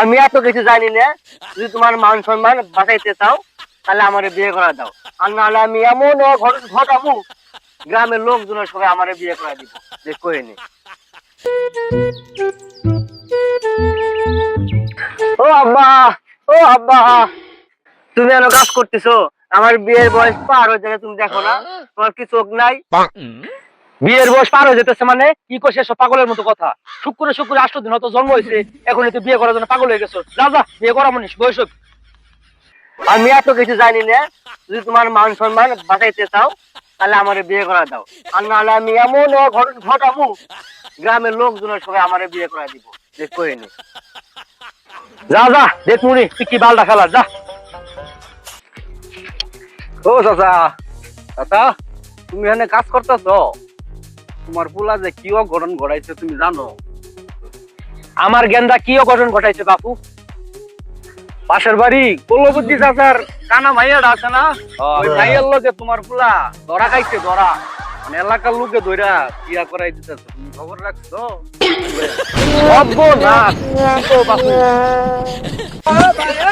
আমি এত কিছু জানি না। যদি তোমার মান সম্মান বাঁচাইতে চাও তাহলে আমার বিয়ে করা দাও। আর নাহলে আমি এমন ঘটনা ঘটাবো গ্রামের লোকজনের সবাই আমার বিয়ে করা দিব। যে করে নি। ও আব্বা ও আব্বা তুমি এত কাজ করতেছো? আমার বিয়ের বয়স পার হয়ে যাবে তুমি দেখো না। তোমার কি চোখ নাই? বিয়ের বয়স পার হয়ে যেতেছে মানে কি করছে সব পাগলের মতো কথা? শুক্রে শুক্রে আষ্ট দিন হয়তো জন্ম হয়েছে, এখন তো বিয়ে করার জন্য পাগল হয়ে গেছো। যা বিয়ে করা মনিস বয়স আমি এত কিছু জানি না, যদি তোমার মান সম্মান বাঁচাইতে চাও, তাহলে আমার বিয়ে করা দাও। আর নাহলে আমি এমন ঘটাবো, গ্রামের লোকজনের সবাই আমার বিয়ে করা দিব, যে করে নি। যা যা দেখ মুনি তুই কি বালটা খেলার যা। ও, চাচা চাচা, তুমি এখানে কাজ করতেছ? তোমার পোলা যে কি অঘটন ঘটাইছে তুমি জানো? আমার গেন্দা কি অঘটন ঘটাইছে বাপু? পাশের বাড়ি কলবুদ্দি চাচার কানা ভাইয়াটা আছে না? ওই ভাইয়ের লোকে তোমার পোলা ধরা খাইছে ধরা। মানে এলাকার লোকে ধরা বিয়া করাই দিতেছে। তুমি খবর রাখছো? বাপু।